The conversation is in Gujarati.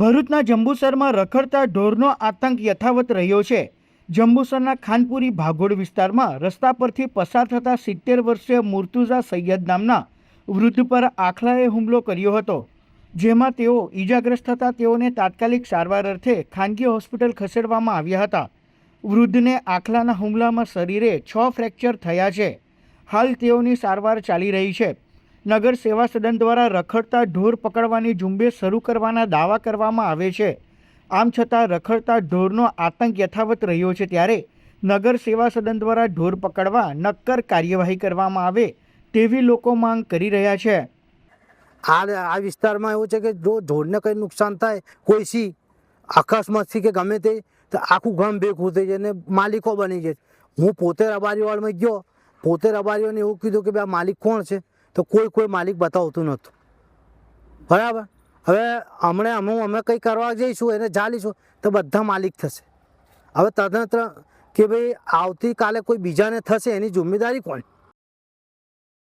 ભરૂચના જંબુસરમાં રખડતા ઢોરનો આતંક યથાવત રહ્યો છે. જંબુસરના ખાનપુરી ભાગોળ વિસ્તારમાં રસ્તા પરથી પસાર થતા સિત્તેર વર્ષીય મુર્તુઝા સૈયદ નામના વૃદ્ધ પર આખલાએ હુમલો કર્યો હતો. જેમાં તેઓ ઈજાગ્રસ્ત થતા તેઓને તાત્કાલિક સારવાર અર્થે ખાનગી હોસ્પિટલ ખસેડવામાં આવ્યા હતા. વૃદ્ધને આખલાના હુમલામાં શરીરે છ ફ્રેક્ચર થયા છે. હાલ તેઓની સારવાર ચાલી રહી છે. નગર સેવા સદન દ્વારા રખડતા ઢોર પકડવાની ઝુંબેશ શરૂ કરવાના દાવા કરવામાં આવે છે. આમ છતાં રખડતા ઢોરનો આતંક યથાવત રહ્યો છે ત્યારે નગર સેવા સદન દ્વારા ઢોર પકડવા નક્કર કાર્યવાહી કરવામાં આવે તેવી લોકો માંગ કરી રહ્યા છે. આ આ વિસ્તારમાં એવું છે કે જો ઢોરને કંઈ નુકસાન થાય, કોઈ સી અકસ્માતથી કે ગમે તે, તો આખું ગામ ભેગું થઈ જાય ને માલિકો બની જાય. હું પોતે રબારીવાળમાં ગયો પોતે રબારીઓને એવું કીધું કે ભાઈ આ માલિક કોણ છે? તો કોઈ કોઈ માલિક બતાવતું નહોતું. બરાબર? હવે હમણે અમે અમે કંઈ કરવા જઈશું, એને ચાલીશું તો બધા માલિક થશે. હવે તદનંતર કે ભાઈ આવતીકાલે કોઈ બીજાને થશે, એની જિમ્મેદારી કોણ?